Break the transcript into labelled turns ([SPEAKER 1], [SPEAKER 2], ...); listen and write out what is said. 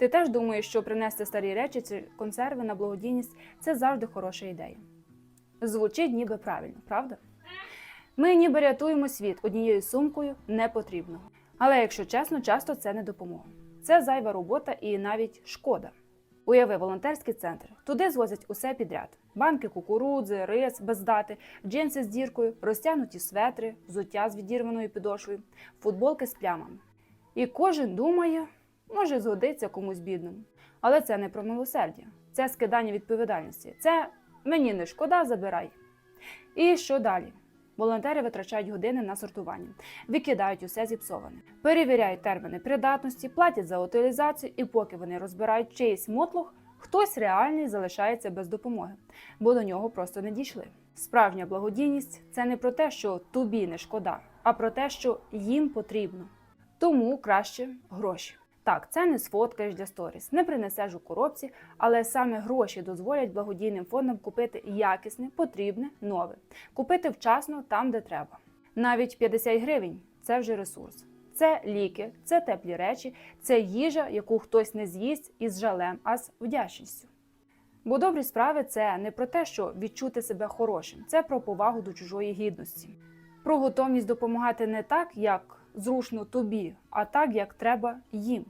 [SPEAKER 1] Ти теж думаєш, що принести старі речі чи консерви на благодійність це завжди хороша ідея. Звучить ніби правильно, правда? Ми ніби рятуємо світ однією сумкою непотрібного. Але якщо чесно, часто це не допомога. Це зайва робота і навіть шкода. Уяви волонтерський центр. Туди звозять усе підряд: банки кукурудзи, рис без дати, джинси з діркою, розтягнуті светри, взуття з відірваною підошвою, футболки з плямами. І кожен думає, може згодиться комусь бідному. Але це не про милосердя, це скидання відповідальності. Це мені не шкода, забирай. І що далі? Волонтери витрачають години на сортування, викидають усе зіпсоване, перевіряють терміни придатності, платять за утилізацію, і поки вони розбирають чиїсь мотлух, хтось реальний залишається без допомоги, бо до нього просто не дійшли. Справжня благодійність це не про те, що тобі не шкода, а про те, що їм потрібно. Тому краще гроші. Так, це не сфоткаєш для сторіс, не принесеш у коробці, але саме гроші дозволять благодійним фондам купити якісне, потрібне, нове, купити вчасно там, де треба. Навіть 50 гривень це вже ресурс. Це ліки, це теплі речі, це їжа, яку хтось не з'їсть із жалем, а з вдячністю. Бо добрі справи це не про те, що відчути себе хорошим, це про повагу до чужої гідності, про готовність допомагати не так, як зручно тобі, а так, як треба їм.